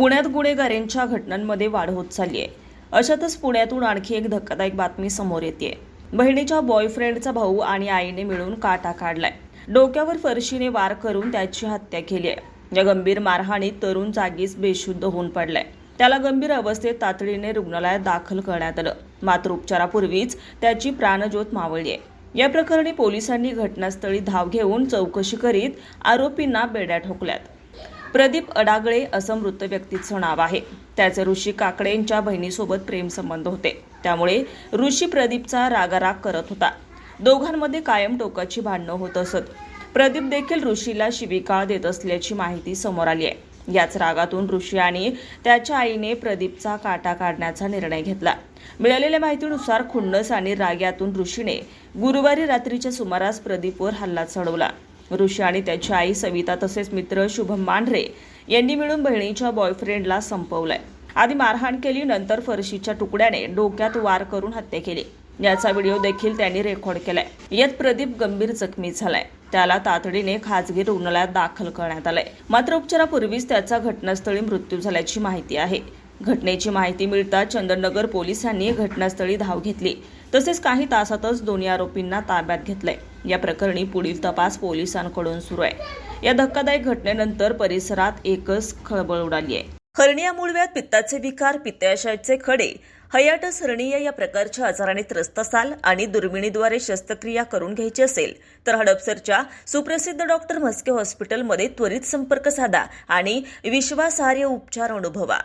पुण्यात गुन्हेगारींच्या घटनांमध्ये वाढ होत चालली आहे अशातच पुण्यातून आणखी एक धक्कादायक बातमी समोर येते बहिणीच्या बॉयफ्रेंडचा भाऊ आणि आईने मिळून काटा काढलाय. डोक्यावर फरशीने वार करून त्याची हत्या केली आहे या गंभीर मारहाणीत तरुण जागीच बेशुद्ध होऊन पडलाय. त्याला गंभीर अवस्थेत तातडीने रुग्णालयात दाखल करण्यात आलं. मात्र उपचारापूर्वीच त्याची प्राणज्योत मावळली आहे या प्रकरणी पोलिसांनी घटनास्थळी धाव घेऊन चौकशी करीत आरोपींना बेड्या ठोकल्यात. प्रदीप अडागळे असं मृत व्यक्तीचं नाव आहे. त्याचे ऋषी काकडेंच्या बहिणीसोबत प्रेमसंबंध होते. त्यामुळे ऋषी प्रदीपचा रागाराग करत होता. दोघांमध्ये कायम टोकाची भांडणं होत असत. प्रदीप देखील ऋषीला शिविका देत असल्याची माहिती समोर आली आहे. याच रागातून ऋषी आणि त्याच्या आईने प्रदीपचा काटा काढण्याचा निर्णय घेतला. मिळालेल्या माहितीनुसार खुन्नस आणि राग्यातून ऋषीने गुरुवारी रात्रीच्या सुमारास प्रदीपवर हल्ला चढवला. ऋषी आणि त्याची आई सविता तसेच मित्र शुभम मांढरे यांनी मिळून बहिणीच्या बॉयफ्रेंडला संपवलंय. आधी मारहाण केली नंतर फरशीच्या तुकड्याने डोक्यात वार करून हत्या केली. याचा व्हिडिओ देखील त्यांनी रेकॉर्ड केलाय. यात प्रदीप गंभीर जखमी झालाय. त्याला तातडीने खाजगी रुग्णालयात दाखल करण्यात आलंय. मात्र उपचारापूर्वीच त्याचा घटनास्थळी मृत्यू झाल्याची माहिती आहे. घटनेची माहिती मिळताच चंदननगर पोलिसांनी घटनास्थळी धाव घेतली. तसेच काही तासातच दोन्ही आरोपींना ताब्यात घेतलंय. या प्रकरणी पुढील तपास पोलिसांकडून सुरू आहे. या धक्कादायक घटनेनंतर परिसरात एकच खळबळ उडाली आहे. हर्निया मुळव्यात पित्ताचे विकार पित्ताशयाचे खडे हयाटस हर्निया या प्रकारच्या आजाराने त्रस्त असाल आणि दुर्मिणीद्वारे शस्त्रक्रिया करून घ्यायची असेल तर हडपसरच्या सुप्रसिद्ध डॉक्टर म्हस्के हॉस्पिटलमध्ये त्वरित संपर्क साधा आणि विश्वासार्ह उपचार अनुभवा.